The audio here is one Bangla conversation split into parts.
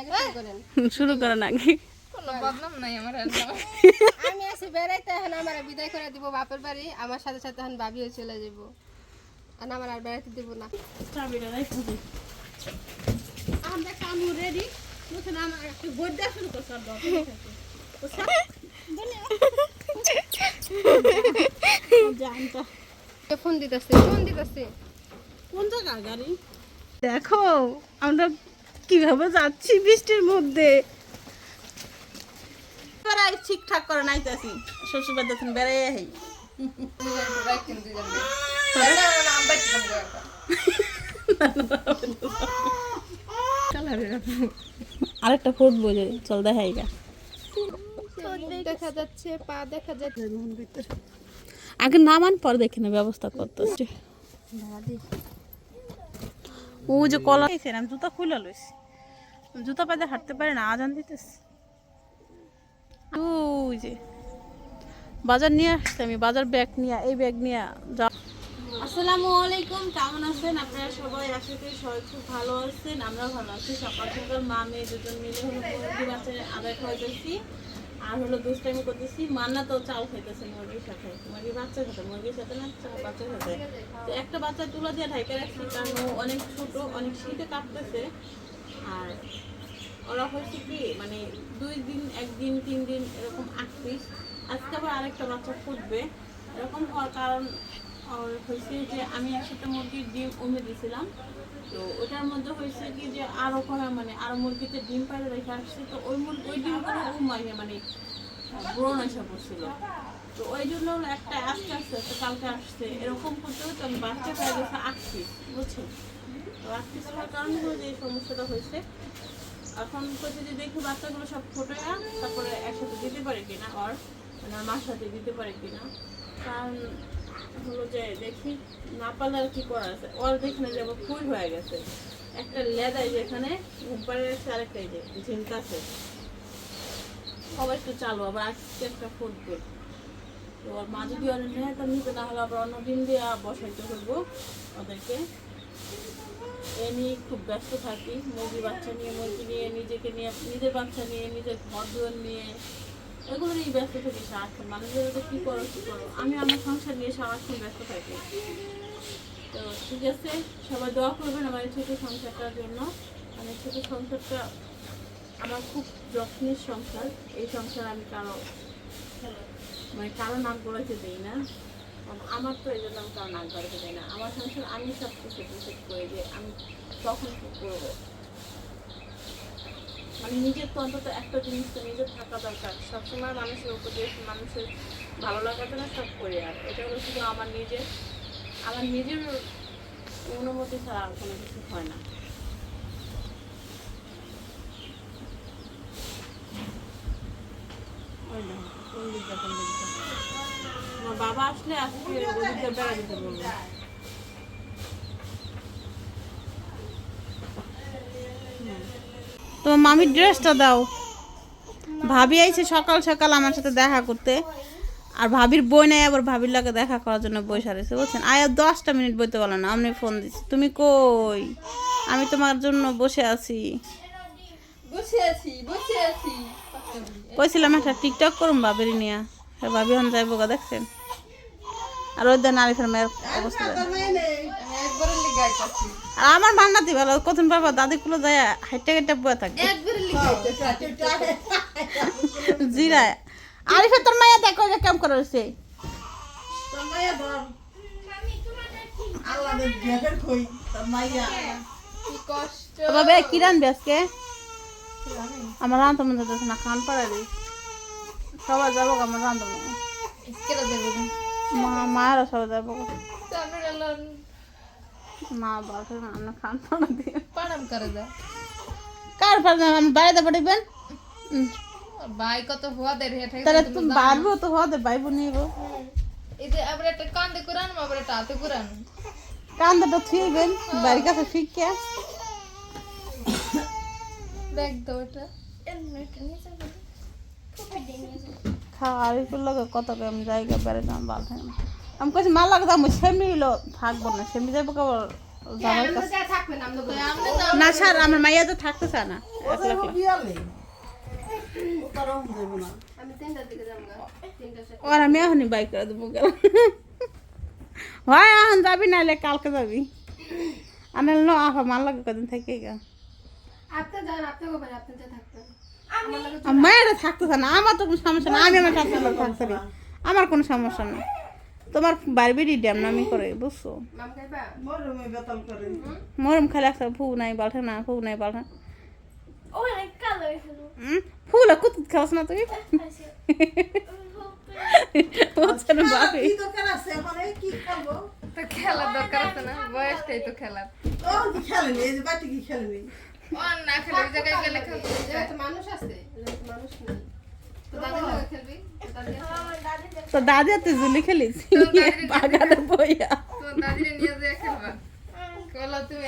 আগে শুরু করেন। শুরু করে নাকি কোনো নাই আমার আমি আছি বেড়াইতে এখন আমার বিদায় করে দিব বাপের বাড়ি। আমার সাথে সাথে এখন ভাবিও চলে যাব। আর আমার আর বেড়াইতে দিব না। আমরা কামু রেডি বুঝছেন আমার একটা গোড্ডা শুরু করছে আর বাবা। ফোন দিতেছে ফোন দিতেছে। কোন জায়গার গাড়ি? দেখো আমরা কীভাবে যাচ্ছি বৃষ্টির মধ্যে? ঠিকঠাক করে নাইতেছি। শ্বশুর বাড়ি তখন বেড়াই আহি। আরেকটা ফুটবো যে চল দেখাই গা। দেখা যাচ্ছে পা দেখা যাচ্ছে। আগে নামান পর দেখে না ব্যবস্থা করতেছি। ও যে কলা আমি জুতা খুলে লইছি। জুতা পাইতে হাঁটতে পারি না আজান দিতেছি। ওই যে বাজার নিয়ে আসছি আমি বাজার ব্যাগ নিয়ে এই ব্যাগ নিয়ে যা আসসালামু আলাইকুম কেমন আছেন? আপনারা সবাই আশা করি সবাই খুব ভালো আছেন আমরাও ভালো আছি। সকাল সকাল মা মেয়ে দুজন মিলে হলো মুরগি বাচ্চা আদায় খাওয়াইতেছি আর হলো দুষ্টামি করতেছি। মান্না তো চাল খাইতেছে, মুরগির সাথে। মুরগির বাচ্চার সাথে, মুরগির সাথে না চা- বাচ্চার সাথে। তো একটা বাচ্চা তুলা দিয়ে ঢাইকে রাখছি, কারণ অনেক ছোট, অনেক শীতে কাঁপতেছে। আর ওরা হয়েছে কি মানে দুই দিন একদিন তিন দিন এরকম আট আজকে আবার আরেকটা বাচ্চা ফুটবে। এরকম হওয়ার কারণ হয়েছে যে আমি একসাথে মুরগির ডিম উমে দিয়েছিলাম তো ওটার মধ্যে হয়েছে কি যে আরও করা মানে আরও মুরগিতে ডিম পাইলে রেখে আসছে, তো ওই মুরগি ওই ডিমগুলো উমাইয়ে মানে ব্রণ এসে পড়ছিল তো ওই জন্য একটা আজকে আসছে একটা কালকে আসছে, এরকম করতে হতো আমি বাচ্চা পেয়ে গেছে আট পিস বুঝছেন তো পিস হওয়ার কারণে যে এই সমস্যাটা হয়েছে। এখন করছে যে দেখি বাচ্চাগুলো সব ফোটে তারপরে একসাথে দিতে পারে কিনা আর মানে আমার সাথে দিতে পারে কিনা। কারণ হলো যে দেখি না আর কি করার আছে। ওর ফুল হয়ে গেছে। একটা লেদাই যেখানে ঘুমপাড়ে গেছে আরেকটা যে সবাই একটু চালু, আবার আজকে একটা ওর মা যদি ওর নেয় নিতে না হলে আবার অন্য দিন দিয়ে বসাইতে করব ওদেরকে। এ নিয়ে খুব ব্যস্ত থাকি। মুরগি বাচ্চা নিয়ে, মুরগি নিয়ে, নিজেকে নিয়ে, নিজের বাচ্চা নিয়ে, নিজের ঘর দুয়ার নিয়ে। এগুলো নিয়ে ব্যস্ত থাকি সারাক্ষণ মানুষের যে কী করো কী করো? আমি আমার সংসার নিয়ে সারাক্ষণ ব্যস্ত থাকি। তো ঠিক আছে, সবাই দোয়া করবেন আমার ছোটো সংসারটার জন্য। মানে ছোটো সংসারটা আমার খুব যত্নের সংসার। এই সংসার আমি কারও মানে কারও নাম করাতে দিই না। আমার তো এই জন্য আমি কারও নাম করাতে দিই না। আমার সংসার আমি সব কিছু করে যে আমি তখন করব। মানে নিজের তো অন্তত একটা জিনিস তো নিজের থাকা দরকার। সবসময় মানুষের উপদেশ, মানুষের ভালো লাগাতে না সব করি আর। এটা হলো শুধু আমার নিজের আমার নিজের অনুমতি ছাড়া আর কোনো কিছু হয় না। বাবা আসলে আজকে বেড়া দিতে বলব। তোমার মামির ড্রেসটা দাও। ভাবি আইছে সকাল সকাল আমার সাথে দেখা করতে। আর ভাবির বই নাই আবার ভাবির লাগে দেখা করার জন্য বই সারেছে বুঝছেন? আয়া দশটা মিনিট বইতে পারল না আমি ফোন দিচ্ছি তুমি কই? আমি তোমার জন্য বসে আছি। বসে আছি বসে কইছিলাম একটা টিকটক করুম ভাবির নিয়ে। হ্যাঁ ভাবি হন যাইব গা দেখছেন? আর ওই দেন আরিফের মেয়ের অবস্থা। আর আমার মান্নাতি ভালো কখন বাবা দাদিগুলো যায় হাইটে হাইটে বয়ে থাকে জিরা আরিফের তোর মাইয়া দেখো যে কেমন করে রয়েছে। তবে কি রানবি আজকে? আমার রান্তা মনে যাচ্ছে না খান পাড়া দি। সবাই যাব আমার দেবো মা মায়েরা সবাই যাব গো। তারপরে এলাম না বাসে না আমরা খান পাড়া দিয়ে পাড়াম করে দা কার পাড়া আমি বাইরে পড়িবেন ভাই কত হওয়া দেরি হেঁটে তাহলে তুমি বাড়বো তো হতে বাইবো নিব এই যে আবার একটা কান্দে কোরআন আবার একটা হাতে কোরআন কান্দাটা থুইবেন বাড়ির কাছে ফিকিয়া দেখ দাও এটা খাওয়া আরিফুর লগে কত কেমন জায়গা বেড়াইতাম ভালো থাকে না আমি কইছি মাল লাগে আমি সেমনি হইল থাকব না সেমনি যাব কেবল জামাই আমরা কাছে যা আমরা তো না স্যার আমার মাইয়া তো থাকতে চায় না। যাব ওর আমি এখনই বাইক করে দেবো গেল। হয় এখন যাবি নাহলে কালকে যাবি। আমি ন আফা মাল লাগে কদিন থেকে গা। মায়েরা থাকতে চায় না আমার তো কোনো সমস্যা না আমি আমার থাকতে থাকতে আমার কোনো সমস্যা না। তোমার বারবিডি ড্যাম নামি করে বুঝছ? মরম খালি একটা ফু নাই বালঠা না ফু নাই বালঠা. ফুলা কুতুত খাওয়াস না তুই? খেলার দরকার আছে না বয়সটাই তো খেলার। না খেলে জায়গায় গেলে তো মানুষ আছে মানুষ নেই। তো দাদা তো তুই জুলি খেলিস? বাগানে বইয়া। তো দাদিরে নিয়ে খেলবা। কলা তুমি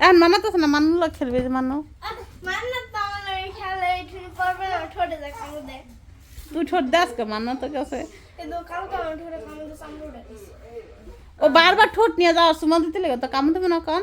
আর মানা তো না লোক খেলবে যে মানু তুই দাস কে মানা তো কাছে ও বারবার ঠোঁট নিয়ে যাওয়ার সুমা দিতে লেগে তো কাম দেবে না কন?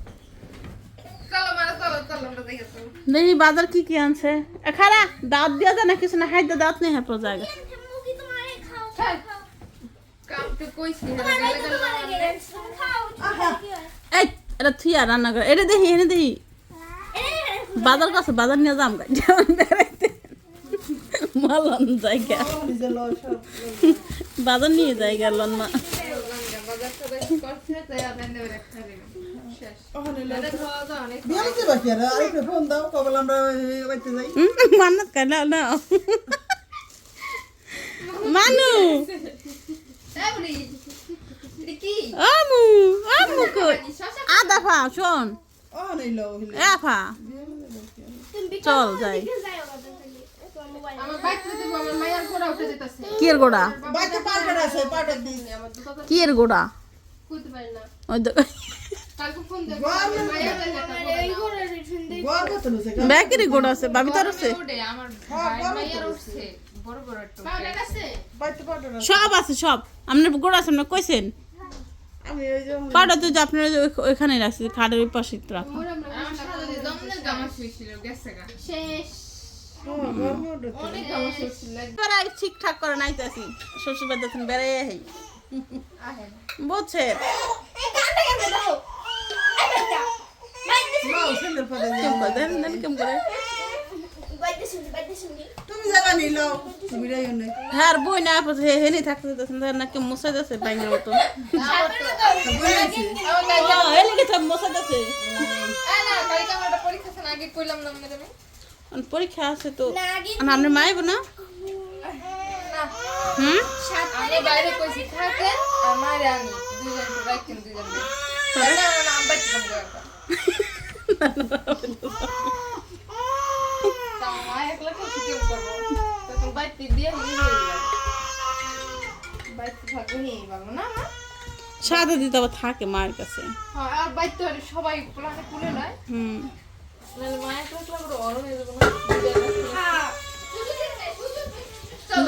দেখে দেখি বাজার কি কি আনছে। খারা দাঁত দিয়া যায় না কিছু না হাইতে দাঁত নেই হ্যাঁ হয়? এই এটা থুইয়া রান্না করে। এটা দেখি এনে দেখি। বাজার কাছে বাজার নিয়ে যাম মালন জায়গা। বাজার নিয়ে জায়গা লন না মান্নত কাইলা না মানু আমু আমু কই আদা ফা শোন এ ফা তুমি চল যাই গোড়া? গোড়া ওই ব্যাকেরই গোড়া আছে? বাবি তার আছে? সব আছে সব। আপনার গোড়া আছে আপনি কইছেন? পাউডার তো যে আপনার ওইখানে রাখছি খাটের ওই পাশে রাখো। ঠিকঠাক করে নাইতেছি। শ্বশুর বাড়ি দেখুন বেড়াই বুঝছে আর বই না হেনি থাকতে মশাই বাইঙ্গের মতো হেনি মশাই আমার পরীক্ষা আছে না, আগে কইলাম না আমাদের আমি আর পরীক্ষা আছে তো আপনি মাইব না হুম আমি বাইরে কইছি থাকে আর মারে আনি দুজন কিনে দুজন না না না আমি বাইক সাদা দিতে আবার থাকে মায়ের কাছে।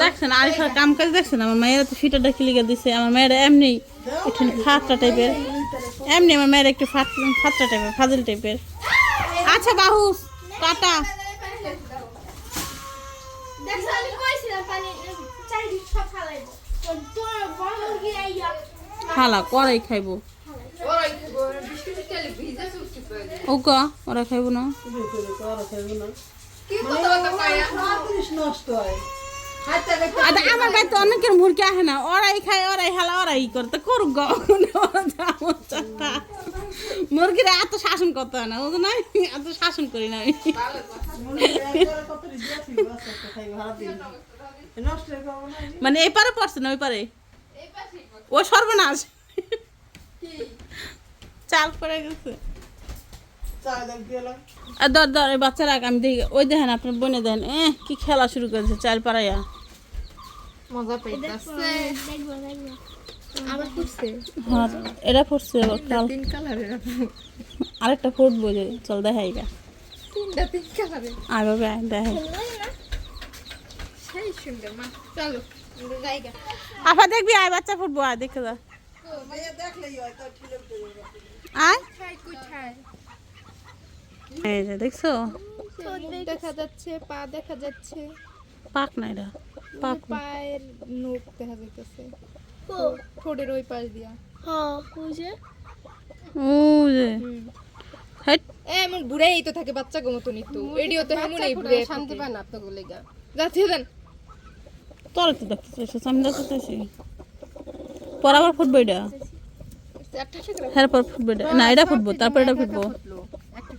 দেখছেন, আরিফার কাম কাজ দেখছেন? আমার মায়েরা তো ফিটাটা কিলিকে দিছে, আমার মেয়েরা এমনি একটু ফাটটা টাইপের এমনি আমার মেয়েরা একটু ফাট ফাটটা টাইপের ফাজিল টাইপের আচ্ছা বাহু টাটা। খালা করাই খাইবো। ওরাই খাব বিস্কুট খেলে ভিজে সুস্থ হয়ে যায়। ও কা ওরা খাইবো না? কি কথা কথা কয়া জিনিস নষ্ট হয়। আমার বাড়িতে অনেকের মুরগি আহে না। ওরাই খায়, ওরাই হালা, ওরাই ই করে। তো করুক। মুরগিরা এত শাসন করতে হয় না বুঝো না এত শাসন করি না মনে হয় একবার কত রিজিয়া ছিল আস্তে আস্তে খাইবো হারা দিন নষ্ট হয়ে যাব না মানে এই পারে পড়ছে না, ওই পারে? ও সর্বনাশ। চাল পড়ে গেছে। দর দর এই বাচ্চারা আমি দেখি। ওই দেখেন আপনার বনে দেন। এ কি খেলা শুরু করেছে চাল পাড়াইয়া মজা পাইতাছে। হ্যাঁ এটা ফুটছে আরেকটা ফুটবো যে চল দেখাই গা আগে দেখাই। দেখবি আয় বাচ্চা ফুটবো আয় দেখে যা। হয় আয়। এই যে দেখছ? দেখা যাচ্ছে পা দেখা যাচ্ছে। পাক না এটা পাক পায়ের নোখ দেখা যাইতেছে। ঠোঁটের ওই পাশ দিয়া। হ্যাঁ যে। হেট। এমন বুড়াই তো থাকে বাচ্চা গো মতনই তো। এডিও তো বুড়ে শান্তি আপনাকে লেগা। যাচ্ছে দেন তোর তো দেখতে আমি দেখতে পর আবার ফুটবো এটা। হ্যাঁ পর ফুটবো এটা। না এটা ফুটবো তারপর এটা ফুটবো ফুটলো একটা একটা করে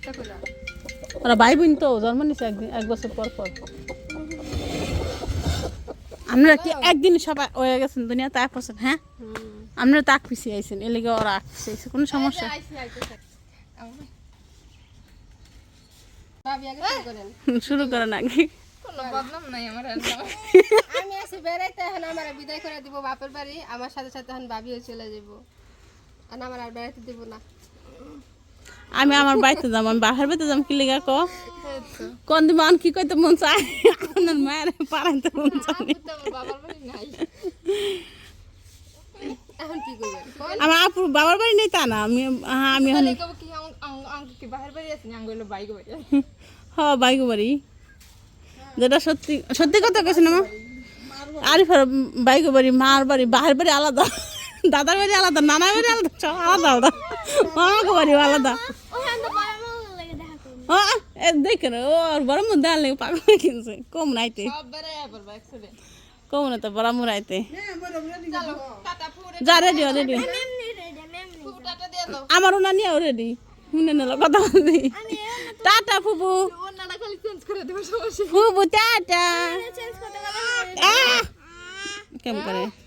ওরা ভাই বোন তো জন্ম নিছে একদিন এক বছর পর পর। আপনারা কি একদিন সবাই হয়ে গেছেন দুনিয়া তাক হ্যাঁ? আপনারা তাক পিছিয়ে আইছেন ওরা আগ পিছিয়ে আইছে কোনো সমস্যা? শুরু করেন আগে। কোনো বদনাম নাই আমার আর আমি আছি বেড়াইতে এখন আমার বিদায় করে দিব বাপের বাড়ি আমার সাথে সাথে এখন চলে যাব আর আমার আর বেড়াইতে দিব না। আমি আমার বাড়িতে যাম আমি বাহার বাড়িতে যাম কি লেগা ক কোন দিন মান কি কইতে মন চায়? আপনার মায়ের পাড়াইতে মন তো আমার আপুর বাবার বাড়ি নেই তা না আমি হ্যাঁ আমি হ বাইক বাড়ি। যেটা সত্যি সত্যি কথা কেছে না মা? আরিফার বাইক বাড়ি মার বাড়ি বাহার বাড়ি আলাদা। দাদার বাড়ি আলাদা নানার বাড়ি আলাদা সব আলাদা আলাদা। মামাকে বাড়ি আলাদা। ওখানে তো বড় মামা লাগে দেখা করব ও এ দেখে রে, ও আর বড় মধ্যে আনলে পাগল কিনছে কম নাইতে কম না তো বড় রেডি কাটা পুরে যা রেডিও রেডিও এমনি রে এমনি ফুটাটা দিয়ে দাও আমারও না নিয়ে রেডি শুনে নিল কথা বলছি টাটা ফুবু করে ফুবু টাটা চেঞ্জ করতে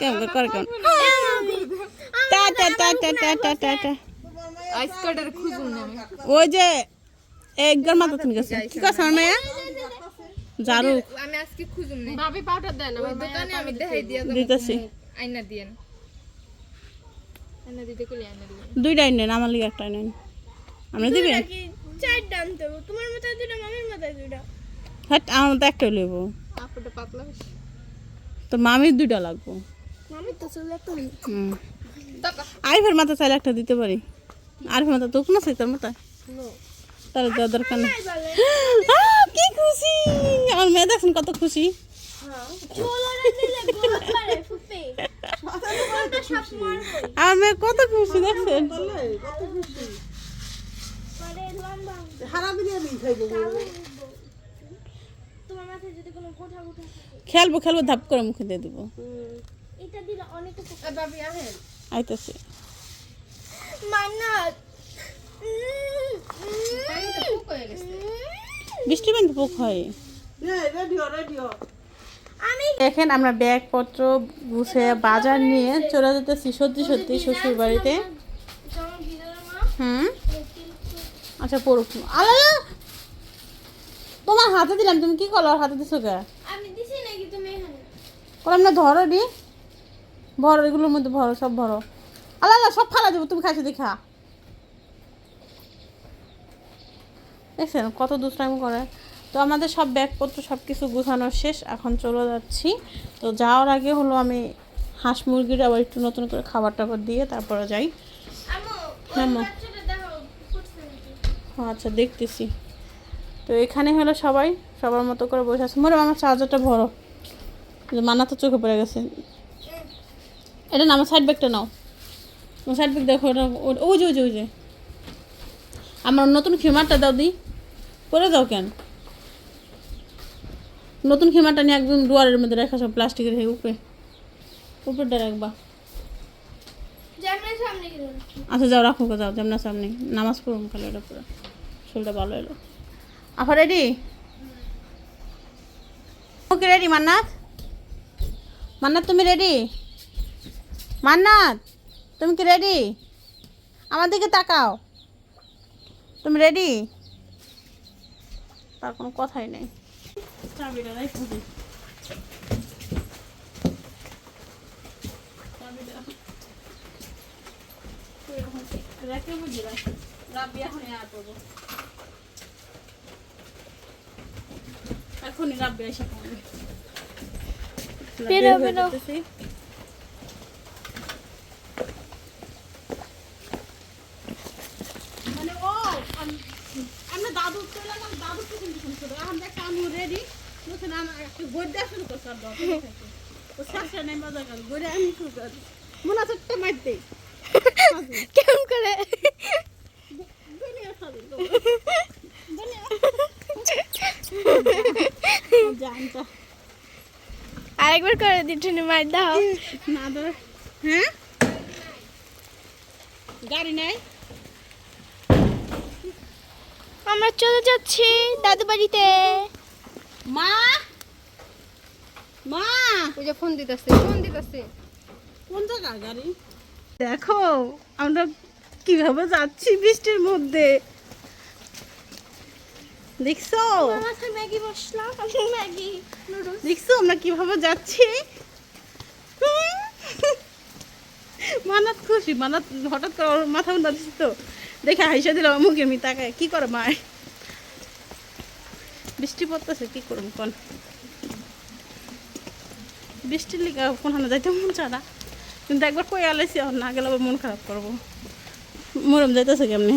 কেমন করে কেমন করে করে কেমন টাটা টাটা টাটা টাটা আইস খুঁজুন ওই যে একবার মাথা তুমি গেছে। কি কথা আমার মায়া জারু আমি আজকে খুঁজুন না ভাবি পাউডার দেন আমার দোকানে আমি দেখাই দিয়া দিতেছি। আইনা দিয়েন। আইনা দিতে কইলে আইনা দিবেন। দুইটাই নেন আমার লিগে একটা নেন। আপনি দিবেন? আনতে তোমার মাথায় দুটো মামির মাথায় দুটো হ্যাঁ আমার তো একটাই লইব। আপুটা পাতলা তো মামির দুইটা লাগবো। আরিফের মাথা চাইলে একটা দিতে পারি। আরিফের মাথা তো কোনো চাই তোর মাথায়। তাহলে দেওয়ার দরকার নেই। কি খুশি! আমার মেয়ে দেখছেন কত খুশি। মারবই। আমার মেয়ে কত খুশি দেখছেন? থাকে। খেলব খেলব ধাপ করে মুখে দিয়ে দিব। এটা দিলে অনেক উপকার। ভাবি আহেন। আইতেছে। মান্নাত। হয়ে বৃষ্টি কিন্তু পোক হয়। Radio radio. আমি দেখেন আমরা ব্যাগপত্র গুছে বাজার নিয়ে চলে যেতেছি সত্যি সত্যি শ্বশুর বাড়িতে হুম? আচ্ছা পড়ুক। আলাদা তোমার হাতে দিলাম তুমি কি করল? হাতে দিছো কে? আমি দিছি নাকি তুমি এখানে? করলাম না ধরো দি। ভরো এগুলোর মধ্যে ভরো সব ভরো। আলাদা সব ফালা দেবো তুমি খাইছো দেখা। দেখছেন কত দুষ্টামি করে। তো আমাদের সব ব্যাগপত্র সব কিছু গুছানো শেষ এখন চলে যাচ্ছি। তো যাওয়ার আগে হলো আমি হাঁস মুরগির আবার একটু নতুন করে খাবার টাবার দিয়ে তারপরে যাই। হ্যাঁ। ও আচ্ছা দেখতেছি। তো এখানে হলো সবাই সবার মতো করে বসে আছে। মরে আমার চার্জারটা ভরো। মানা তো চোখে পড়ে গেছে। এটা না আমার সাইড ব্যাগটা নাও। সাইড ব্যাগ দেখো ওটা ও- ওই যে ওই যে ওই যে। আমার নতুন খেমারটা দাও দি। করে দাও কেন? নতুন খেমারটা নিয়ে একদম দুয়ারের মধ্যে রেখা সব প্লাস্টিকের হয়ে উপরে। উপরটা রাখবা। আচ্ছা যাও রাখো যাও যেমন সামনে। নামাজ পড়ুন খালি এটা পুরো শরীরটা ভালো এলো আফা রেডি ওকে রেডি মান্নাত? মান্নাত তুমি রেডি মান্নাত তুমি কি রেডি আমার দিকে তাকাও। তুমি রেডি তার কোনো কথাই নেই। রেখে দিই। চাবিটা এরকম রেখে বুঝি রাখি এখন আর করব। এখনই রাব্বি এসে পড়বে। বেরো, বের হয়ে বেরো। যেতেছি। মানে ও আম- আমরা দাদু চলে গেলাম দাদু পিছন পিছন ছিল এখন দেখতে আমি রেডি বুঝছেন আমার একটা গড়িয়া শুরু করছে আর দরকার থেকে ও শাসা নেই মজা গেল গড়িয়া আমি শুরু করি মনে আছে একটা মারতে কেমন করে? আরেকবার করে দিটুনি মার দাও। না ধরে হ্যাঁ? গাড়ি নাই? আমরা চলে যাচ্ছি দাদু বাড়িতে মা? মা? ওই যে ফোন দিতেছে ফোন দিতেছে। কোন জায়গা গাড়ি? দেখো আমরা কীভাবে যাচ্ছি বৃষ্টির মধ্যে। দেখছ? ম্যাগি আমি ম্যাগি দেখছ আমরা কীভাবে যাচ্ছি? মানাত খুশি মানাত হঠাৎ করে মাথা উন্না দিচ্ছি তো। দেখে হাইসা দিলাম মুখে আমি তাকায় কি করে মায়? বৃষ্টি পড়তেছে, কি করব কোন? বৃষ্টির লিগা কোনখানে যাইতে মন চায় না। কিন্তু একবার কই আলাইছি, আর না গেলে আবার মন খারাপ করব। মরম যাইতেছে কেমনি?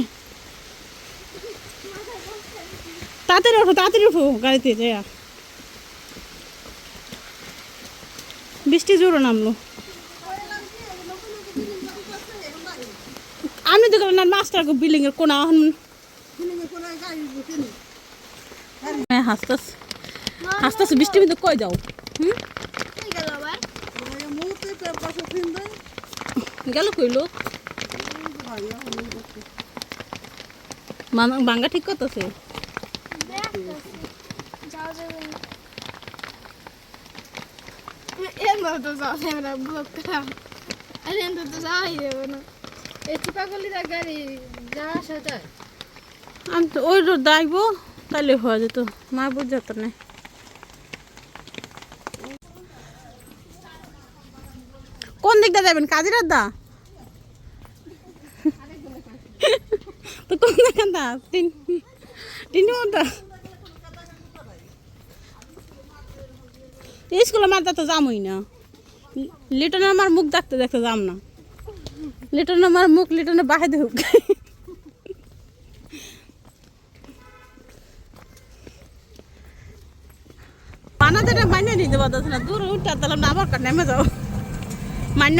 তাড়াতাড়ি ওঠো তাড়াতাড়ি ওঠো গাড়িতে যাইয়া। বৃষ্টি জোরও নামলো। আমি তো গেলাম মাস্টার বিল্ডিং এর কোনা, এখন হাসতাস। হাসতাস বৃষ্টি মধ্যে কই যাও? হুম? কই গেল গেল কইলো বাঙ্গা ঠিক করতেছে? আমি তো ওই রোড তাইলে হয়ে যেত। মা বুঝ যেত না কোন দিকটা যাবেন কাজিরার দা তো কোন দেখান দা তিন তিন মতো স্কুলে মারতে তো যামই না। লিটন আমার মুখ দেখতে দেখতে যাম না। লিটন আমার মুখ লিটনের বাহে দেখ বানাতে পারতেছে না। দূর উঠতে তাহলে না আবার নেমে যাও মান্য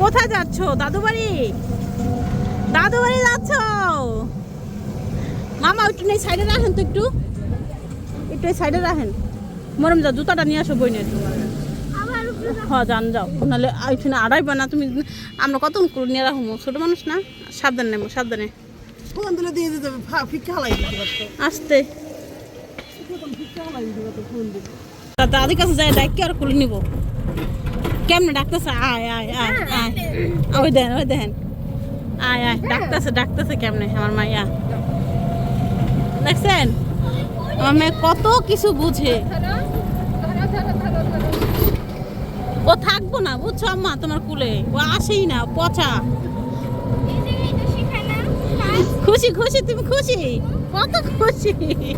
কোথায় যাচ্ছ? দাদু বাড়ি দাদু বাড়ি যাচ্ছ? মামা একটু নেই সাইডে রাখেন তো একটু। একটু সাইডে রাখেন। মরম যাও জুতাটা নিয়ে আসো আবার উপরে হ্যাঁ যান যাও। নাহলে ওইখানে আড়াইবা না তুমি আমরা কত করে নিয়ে রাখব? ছোটো মানুষ না? সাবধান নেব সাবধানে। আসতে প্রথম ফিক্কা হালাই দিতে পারতো ফোন দিলে তা দাদির কাছে যাই ডাকি আর খুলে নিব। কেমনে ডাকতেছে? আয় আয় আয় আয়। ওই দেন ওই দেন। আয় আয় ডাকতেছে ডাকতেছে কেমনে আমার মাইয়া? দেখছেন? আমার মেয়ে কত কিছু বুঝে। ও থাকব না বুঝছ আম্মা? তোমার কুলে। ও আসেই না পচা। খুশি খুশি তুমি খুশি? কত খুশি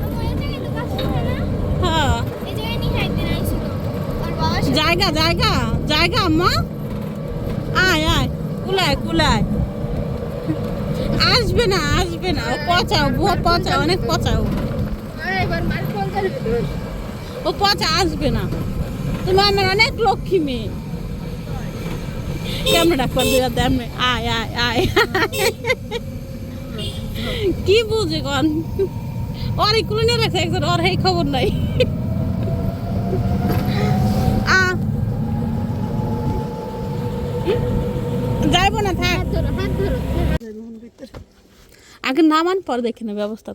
আমার এই জায়গায় তো কাজ শেখায় না হ্যাঁ এই জায়গায় নিয়ে একদিন আইছিল ওর বাবা জায়গা জায়গা জায়গা আম্মা। আয় আয়, কুলায় কুলায়। আসবে না আসবে না। ও পচাও, বুয়া পচা অনেক পচাও। ও পচা, আসবে না। তুমি আমার অনেক লক্ষ্মী মেয়ে। কেমন ডাকবার দিবা তেমনি আয় আয় আয়। কি বুঝে কন? ওর এগুলো নিয়ে রাখছে একজন, ওর খবর নাই। যাইব না থাক। ধরো হাত ধরো। আগে নামান পর দেখে না ব্যবস্থা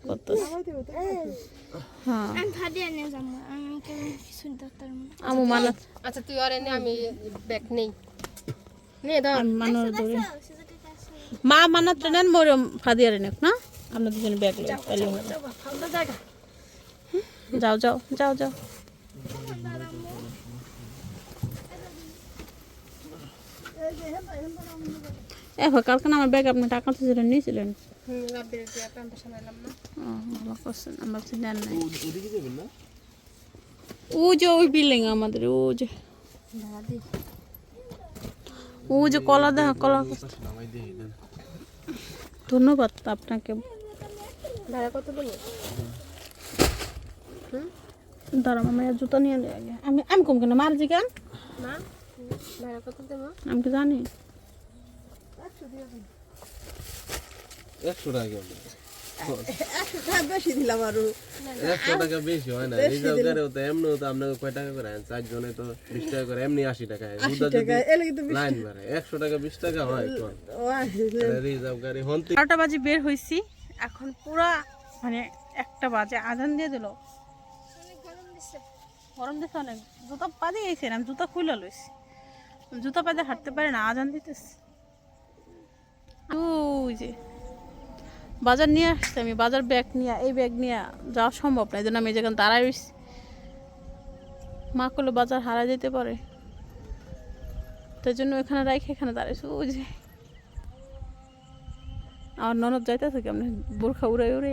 হ্যাঁ। আমি না আমু মানত আচ্ছা তুই আর এনে আমি ব্যাগ নেই। দাও আমি ধরে মা মানাত নেন মরম ফাদিয়ারে নেক না? আমরা দুজনে ব্যাগ লই তাহলে হবে। যাও যাও যাও যাও। ভাই কালকে না আমার ব্যাগ আপনি টাকা তো যেটা নিয়েছিলেন ও যে ওই বিল্ডিং আমাদের ও যে। ও যে কলা দেখা কলা ধন্যবাদ আপনাকে। ভাড়া কত দেবো? দাঁড়া মামা জুতা নিয়ে আগে। আমি আমি কম কেন মার জি কেন ভাড়া কত দেবো? আমি কি জানি? একশো টাকা একশো টাকা বেশি দিলাম আরও। একশো টাকা বেশি হয় না রিজার্ভ তো এমনি তো আপনাকে কয় টাকা করে চার জনে তো বিশ টাকা করে এমনি আশি টাকা। লাইন বাড়ে একশো টাকা বিশ টাকা হয় রিজার্ভ গাড়ি হন্তি বারোটা বাজে বের হয়েছি এখন পুরা মানে একটা বাজে আজান দিয়ে দিল। গরম দিচ্ছে অনেক। জুতা পাদে গেছি আমি জুতা খুলে লইছি। জুতা পাদে হাঁটতে পারে না আজান দিতেছি। ওই যে বাজার নিয়ে আসছি আমি, বাজার ব্যাগ নিয়ে, এই ব্যাগ নিয়ে যাওয়া সম্ভব না, এই জন্য আমি যেখানে দাঁড়াই রয়েছি। মা করলে বাজার হারা যেতে পারে। তাই জন্য এখানে রাখি এখানে দাঁড়াইছি ওই যে। আমার ননদ যাইতেছে আপনি বোরখা উড়াই উড়ে